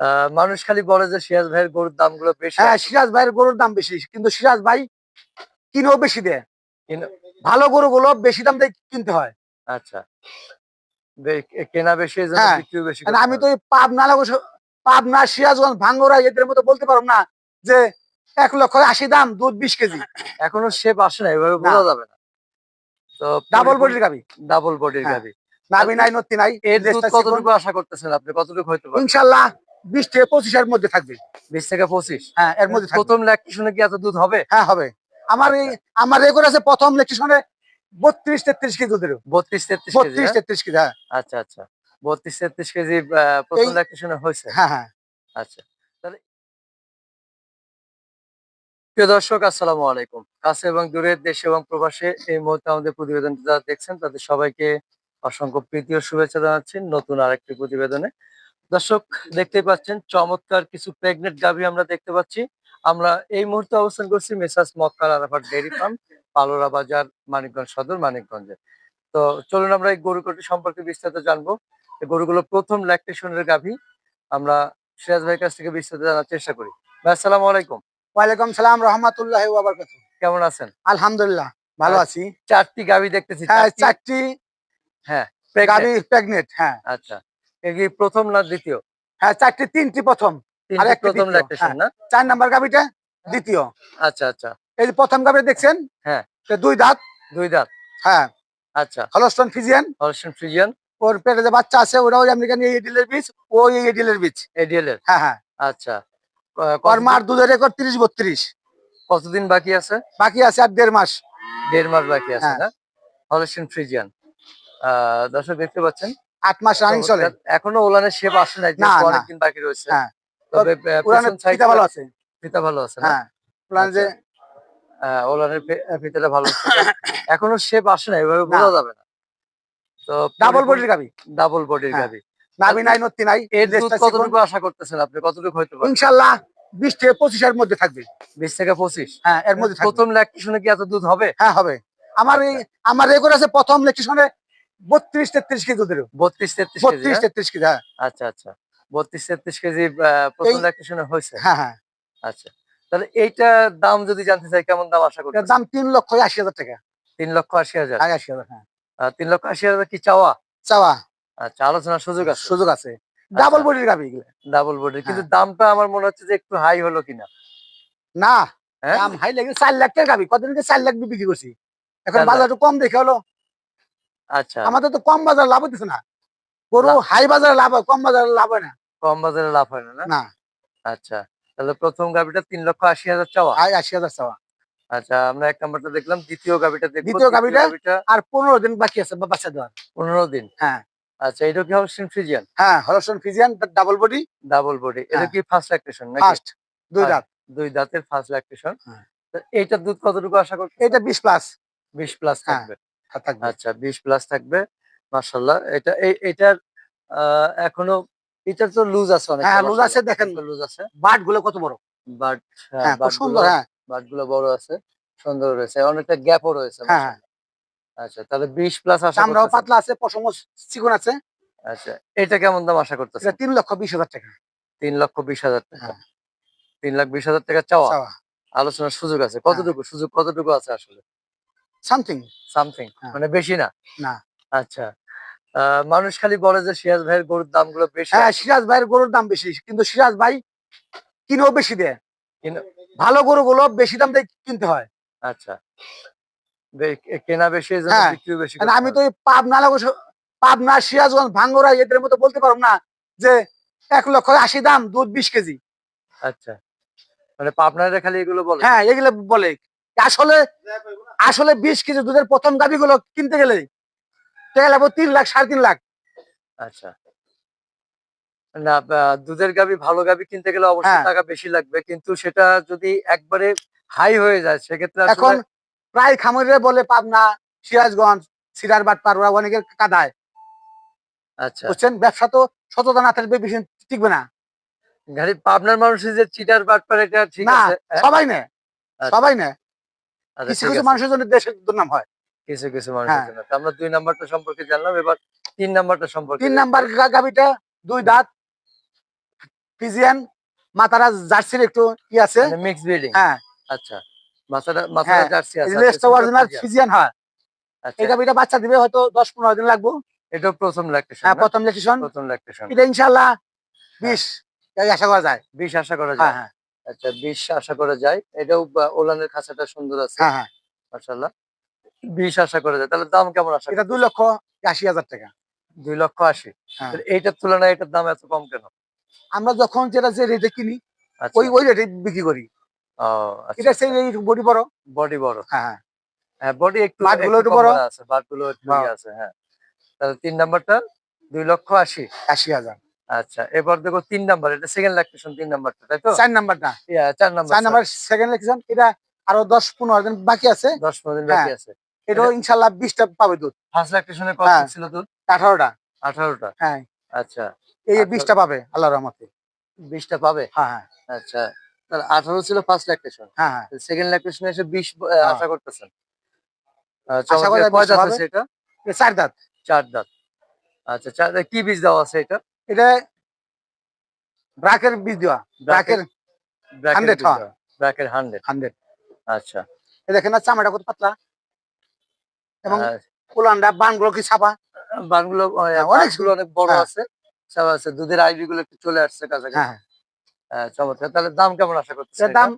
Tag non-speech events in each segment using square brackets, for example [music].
আহ, মানুষ খালি বলে যে সিরাজ ভাইয়ের গরুর দামগুলো বেশি। হ্যাঁ সিরাজ ভাইয়ের গরুর দাম বেশি কিন্তু সিরাজ ভাই কিনেও বেশি দেয়। ভালো গরুগুলো বেশি দাম দিয়ে কিনতে হয়। আচ্ছা। কেনা বেশি হ্যাঁ, বিক্রিও বেশি আমি তো পাবনা পাবনা সিরাজগঞ্জ ভাঙ্গরা এদের মতো বলতে পারব না যে এক লক্ষ আশি দাম দুধ বিশ কেজি। এখনও শেপ আসে না এভাবে বোঝা যাবে না। তো ডাবল বডির গাবি। ডাবল বডির হ্যাঁ। গাবি। নাবি নাই এর কতটুকু আশা করতেছেন আপনি? কতটুকু পারে? ইনশাল্লাহ বিশ থেকে পঁচিশ এর মধ্যে থাকবে। বিশ থেকে পঁচিশ? হ্যাঁ এর মধ্যে প্রথম ল্যাকটেশনে কি এত দুধ হবে? হ্যাঁ হবে। আমার এই আমার রেকর্ড আছে প্রথম ইলেকট্রিশনে বত্রিশ তেত্রিশ কেজি দুধের। বত্রিশ তেত্রিশ কেজি বত্রিশ হ্যাঁ? তেত্রিশ কেজি হ্যাঁ। আচ্ছা আচ্ছা। বত্রিশ তেত্রিশ কেজি প্রথম ল্যাকটেশনে হয়েছে? হ্যাঁ হ্যাঁ। আচ্ছা। তাহলে প্রিয় দর্শক আসসালামু আলাইকুম। কাছে এবং দূরের দেশে এবং প্রবাসে এই মুহূর্তে আমাদের প্রতিবেদনটি যারা দেখছেন তাদের সবাইকে অসংখ্য প্রীতি ও শুভেচ্ছা জানাচ্ছি। নতুন আরেকটি প্রতিবেদনে দর্শক দেখতে পাচ্ছেন চমৎকার কিছু প্রেগনেন্ট গাভী আমরা দেখতে পাচ্ছি। আমরা এই মুহূর্তে অবস্থান করছি মেসাস মক্কার আরাফাট ডেয়ারি ফার্ম পালোরা বাজার মানিকগঞ্জ সদর মানিকগঞ্জে। তো চলুন আমরা এই গরুকটি সম্পর্কে বিস্তারিত জানব। গরুগুলো প্রথম ল্যাকটেশনের গাভী। আমরা সিরাজ ভাইয়ের কাছ থেকে বিস্তারিত জানার চেষ্টা করি। ভাই আসসালামু আলাইকুম। ওয়ালাইকুম সালাম রহমতুল্লাহ কেমন আছেন? আলহামদুলিল্লাহ ভালো আছি। চারটি গাভী দেখতেছি হ্যাঁ চারটি- হ্যাঁ প্রেগনেন্ট হ্যাঁ। আচ্ছা। প্রথম না দ্বিতীয়? হ্যাঁ চারটি তিনটি প্রথম। একটা প্রথম হ্যাঁ। না? চার নাম্বার গাবিটা দ্বিতীয়। আচ্ছা আচ্ছা। এই যে প্রথম গাবি দেখছেন? হ্যাঁ। দুই দাঁত। দুই দাঁত। হ্যাঁ। আচ্ছা। হলস্টন ফিজিয়ান ওর পেটে যে বাচ্চা আছে ওরাও আমেরিকান বীজ ও বীজ। হ্যাঁ হ্যাঁ। আচ্ছা। ক- ওর কতদিন- মার দুধের রেকর্ড তিরিশ বত্রিশ। কতদিন বাকি আছে? বাকি আছে আর দেড় মাস। দেড় মাস বাকি আছে হ্যাঁ। না? হলস্টেইন ফ্রিজিয়ান আহ দর্শক দেখতে পাচ্ছেন? আট মাস রানিং চলে। এখনও ওলানের শেপ আসে নাই না। অনেকদিন বাকি রয়েছে। হ্যাঁ। তবে ফিতা ভালো আছে। ফিতা ভালো আছে হ্যাঁ। পুরান যে আহ, ওলানের ফিতাটা ভালো [laughs] এখনও শেপ আসে না এভাবে বোঝা যাবে না। তো ডাবল বডির গাবি। ডাবল বডির হ্যাঁ। গাভি নাবি নাই নত্তি নাই। এর দুধ কতটুকু আশা করতেছেন আপনি? কতটুকু হইতে পারে? ইনশাল্লাহ বিশ থেকে পঁচিশের মধ্যে থাকবে। বিশ থেকে পঁচিশ? হ্যাঁ এর মধ্যে প্রথম ল্যাকটেশনে কি এত দুধ হবে? হ্যাঁ হবে। আমার এই আমার রেকর্ড আছে প্রথম ইলেকট্রিশনে বত্রিশ তেত্রিশ কেজি দুধের বত্রিশ তেত্রিশ বত্রিশ হ্যাঁ? তেত্রিশ কেজি হ্যাঁ। আচ্ছা আচ্ছা। বত্রিশ তেত্রিশ কেজি প্রথম হয়েছে? হ্যাঁ হ্যাঁ। আচ্ছা। তাহলে এইটা দাম যদি জানতে চাই কেমন দাম আশা করতেছেন? দাম তিন লক্ষ আশি হাজার টাকা। তিন লক্ষ আশি হাজার? আশি হাজার হ্যাঁ। তিন লক্ষ আশি হাজার কি চাওয়া? চাওয়া। আচ্ছা আলোচনার সুযোগ আছে? সুযোগ আছে। ডাবল আচ্ছা। বডির গাবি ডাবল বডির কিন্তু হ্যাঁ। দামটা আমার মনে হচ্ছে যে একটু হাই হলো কিনা। না হ্যাঁ? দাম হাই লাগে চার লাখ টাকা গাবি। কতদিন আগে চার লাখ বিক্রি করছি? এখন চার লাখ। বাজার একটু কম দেখে হলো। আচ্ছা। আমাদের তো কম বাজার লাভ হতেছে না। গরু হাই বাজারে লাভ হয় কম বাজারে লাভ হয় না। কম বাজারে লাভ হয় না না? আচ্ছা তাহলে প্রথম গাবিটা তিন লক্ষ আশি হাজার চাওয়া? হাই আশি হাজার চাওয়া। আচ্ছা আমরা এক নাম্বারটা দেখলাম দ্বিতীয় গাবিটা দেখব দ্বিতীয় গাভীটা? আর পনেরো দিন বাকি আছে বাচ্চা দেওয়ার। পনেরো দিন? হ্যাঁ। আচ্ছা এটা কি হবে ফ্রিজিয়ান? হ্যাঁ Holstein Friesian double body. Double body. এটা হ্যাঁ। কি ফার্স্ট ল্যাকটেশন নাকি? ফার্স্ট দুই। দাঁত। দুই দাঁতের ফার্স্ট ল্যাকটেশন। এইটার দুধ কতটুকু আশা করছি এটা বিশ প্লাস বিশ প্লাস থাকবে থাকবে। আচ্ছা বিশ প্লাস থাকবে মার্শাল্লাহ এটা এটার এখনও এটার তো লুজ আছে অনেক হ্যাঁ, loose আছে, দেখেন। লুজ আছে। বাটগুলো কত বড়? বাট হ্যাঁ সুন্দর হ্যাঁ। বাটগুলো বড় আছে সুন্দর রয়েছে অনেকটা গ্যাপও রয়েছে হ্যাঁ আচ্ছা তাহলে বিশ প্লাস আশা চামড়াও পাতলা আছে পশম চিকন আছে। আচ্ছা এটা কেমন দাম আশা করতেছে তিন লক্ষ বিশ হাজার টাকা। তিন লক্ষ বিশ হাজার টাকা। হ্যাঁ। তিন লাখ বিশ হাজার টাকা চাওয়া? আলোচনার সুযোগ আছে। হ্যাঁ। কতটুকু সুযোগ কতটুকু আছে আসলে? সামথিং সামথিং হ্যাঁ। মানে বেশি না? না। আচ্ছা। মানুষ খালি বলে যে সিরাজ ভাইয়ের গরুর দামগুলো বেশি। হ্যাঁ সিরাজ ভাইয়ের গরুর দাম বেশি কিন্তু সিরাজ ভাই কিনেও বেশি দেয়। কিনে- ভালো গরুগুলো বেশি দাম দিয়ে কিনতে হয়। আচ্ছা। কেনা বেশি হ্যাঁ। বিক্রিও বেশি আমি হবে। তো পাবনা লাগো পাবনা সিরাজগঞ্জ ভাঙ্গরা এদের মতো বলতে পারব না যে এক লক্ষ আশি দাম দুধ বিশ কেজি। আচ্ছা। মানে পাবনারে খালি এগুলো বলে? হ্যাঁ এগুলো বলে। আসলে আসলে বিশ কেজি দুধের প্রথম গাভি গুলো কিনতে গেলে টাকা লাগবে তিন লাখ সাড়ে তিন লাখ। আচ্ছা। না দুধের গাবি ভালো গাবি কিনতে গেলে অবশ্যই হ্যাঁ। টাকা বেশি লাগবে। কিন্তু সেটা যদি একবারে হাই হয়ে যায় সেক্ষেত্রে এখন প্রায় খামারিরা বলে পাবনা সিরাজগঞ্জ সিরার বাট পারোয়া অনেকের কাদায়। আচ্ছা। বুঝছেন? ব্যবসা তো সততা না থাকবে বেশি টিকবে না। গাড়ি পাবনার মানুষের যে চিটার বাটপার এটা ঠিক না আছে? সবাই নেয়। আচ্ছা, সবাই আচ্ছা, কিছু কিছু মানুষের জন্য দেশের দুর্নাম হয়। কিছু কিছু মানুষের হ্যাঁ। জন্য। আমরা দুই নাম্বারটা সম্পর্কে জানলাম এবার তিন নাম্বারটা সম্পর্কে তিন নাম্বার গা- দুই দাঁত ফিজিয়ান মাতারা জার্সির একটু ই আছে। মিক্স ব্রিডিং হ্যাঁ। আচ্ছা হ্যাঁ, জার্সি আছে লেজটা অরিজিনাল ফিজিয়ান হয়। আচ্ছা। এই বাচ্চা দিবে হয়তো দশ পনেরো দিন লাগবো। এটা প্রথম ল্যাকটেশন হ্যাঁ প্রথম লেকশন প্রথম ল্যাকটেশন এটা ইনশাল্লাহ বিশ এই আশা করা যায়। 20 আশা করা যায়। হ্যাঁ। আচ্ছা 20 আশা করা যায়। এটাও ওলানের খাঁচাটা সুন্দর আছে। হ্যাঁ হ্যাঁ। 20 আশা করা যায়। তাহলে দাম কেমন আশা এটা দুই লক্ষ আশি হাজার টাকা। 2 লক্ষ 80 হ্যাঁ। এইটার তুলনায় এটার দাম এত কম কেন? আমরা যখন যেটা যে রেটে কিনি আচ্ছা। ওই ওই রেটে বিক্রি করি। আচ্ছা এটা সেই বডি বড়? বডি বড়। হ্যাঁ হ্যাঁ। হ্যাঁ বডি একটু বাটগুলো একটু বড়। আছে বাটগুলো একটু। ইয়ে আছে হ্যাঁ। তাহলে তিন নাম্বারটা দুই লক্ষ আশি। আশি হাজার। আচ্ছা এবার দেখো তিন নাম্বার এটা সেকেন্ড ল্যাকটেশন তিন নাম্বারটা তাই তো? চার নাম্বারটা। চার নাম্বার চার নাম্বার সেকেন্ড লেকশন এটা আরও দশ পনেরো দিন বাকি আছে। দশ পনেরো দিন বাকি হ্যাঁ। আছে। এটাও ইনশাল্লাহ বিশটা পাবে দুধ। ফার্স্ট ল্যাকটেশনে কত হ্যাঁ। ছিল দুধ? আঠারোটা। আঠারোটা? হ্যাঁ। আচ্ছা। এই বিশটা পাবে আল্লাহ রহমতে। বিশটা পাবে? হ্যাঁ হ্যাঁ। আচ্ছা। তাহলে আঠারো ছিল ফার্স্ট ল্যাকটেশন হ্যাঁ হ্যাঁ। সেকেন্ড ল্যাকটেশনে এসে বিশ হ্যাঁ। আশা করতেছেন। এটা? চার দাঁত চার দাঁত আচ্ছা চার কি বীজ দেওয়া আছে এটা? এটা ব্রাকের বীজ দেওয়া ব্রাকের ব্র্যাকেট 100 হ্যাঁ। ব্র্যাকেট হান্ড্রেড হান্ড্রেড আচ্ছা। এ দেখেন না চামড়াটা কত পাতলা? এবং আহ, বানগুলো কি ছাপা? বানগুলো হ্যাঁ, অনেক বানগুলো অনেক বড় হ্যাঁ। আছে সব আছে দুধের আইবি গুলো একটু চলে আসছে কাছাকাছি। হ্যাঁ হ্যাঁ। চমৎকার। তাহলে দাম কেমন আশা এটার দাম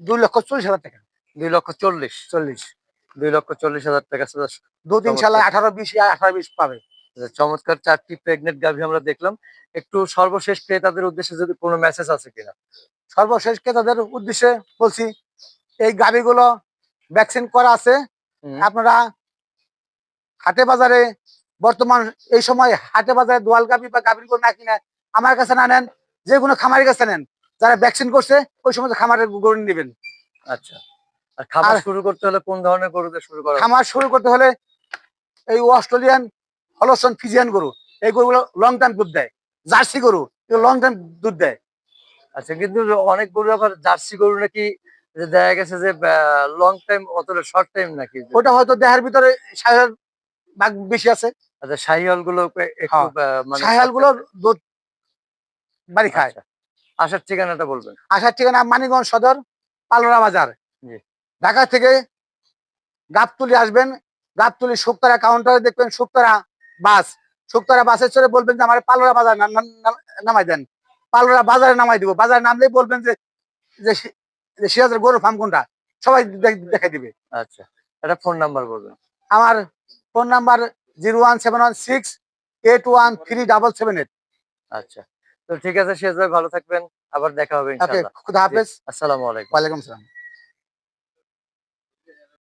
দুই লক্ষ চল্লিশ হাজার টাকা। দুই লক্ষ চল্লিশ। চল্লিশ। দুই লক্ষ চল্লিশ হাজার টাকা দুধ চমৎকার। ইনশাল্লাহ আঠারো বিশ আঠারো বিশ পাবে। চমৎকার চারটি প্রেগনেন্ট গাভী আমরা দেখলাম। একটু সর্বশেষ ক্রেতাদের উদ্দেশ্যে যদি কোনো মেসেজ আছে কিনা। সর্বশেষ ক্রেতাদের উদ্দেশ্যে বলছি এই গাভিগুলো ভ্যাকসিন করা আছে। আপনারা হাটে বাজারে বর্তমান এই সময় হাটে বাজারে দোয়াল গাভি বা গাভীর গরু না কিনে আমার কাছে না নেন যে কোনো খামারের কাছে নেন যারা ভ্যাকসিন করছে ওই সময় খামারের গরু নেবেন। আচ্ছা। আর আর- শুরু করতে হলে কোন ধরনের গরু দিয়ে শুরু করা খামার শুরু করতে হলে এই অস্ট্রেলিয়ান হলসন ফিজিয়ান গরু এই গরুগুলো লং টাইম দুধ দেয়। জার্সি গরু লং টাইম দুধ দেয়। আচ্ছা কিন্তু অনেক গরু আবার জার্সি গরু নাকি দেখা গেছে যে লং টাইম অতটা শর্ট টাইম নাকি? ওটা হয়তো দেহের ভিতরে সাহের ভাগ বেশি আছে। আচ্ছা শাহিওয়ালগুলো সাহেলগুলোর দুধ বাড়ি খায়। আচ্ছা। আসার ঠিকানাটা বলবেন। আসার ঠিকানা মানিকগঞ্জ সদর পালোরা বাজার। ঢাকা থেকে গাবতুলি আসবেন গাবতুলি শুক্তারা কাউন্টারে দেখবেন শুক্তারা বাস শুক্তারা বাসে চড়ে বলবেন যে আমার পালোরা বাজার নামাই দেন। পালোরা বাজারে নামাই দিব। বাজারে নামলেই বলবেন যে যে সিরাজের গরু ফার্ম কোনটা? সবাই দেখ- দেখাই দিবে। আচ্ছা এটা ফোন নাম্বার বলবেন। আমার phone number zero one seven one six eight one three double seven eight. আচ্ছা তো ঠিক আছে শেষ ভাই ভালো থাকবেন। আবার দেখা হবে ইনশাআল্লাহ। খুদা হাফেজ। আসসালামু আলাইকুম। ওয়ালাইকুম সালাম।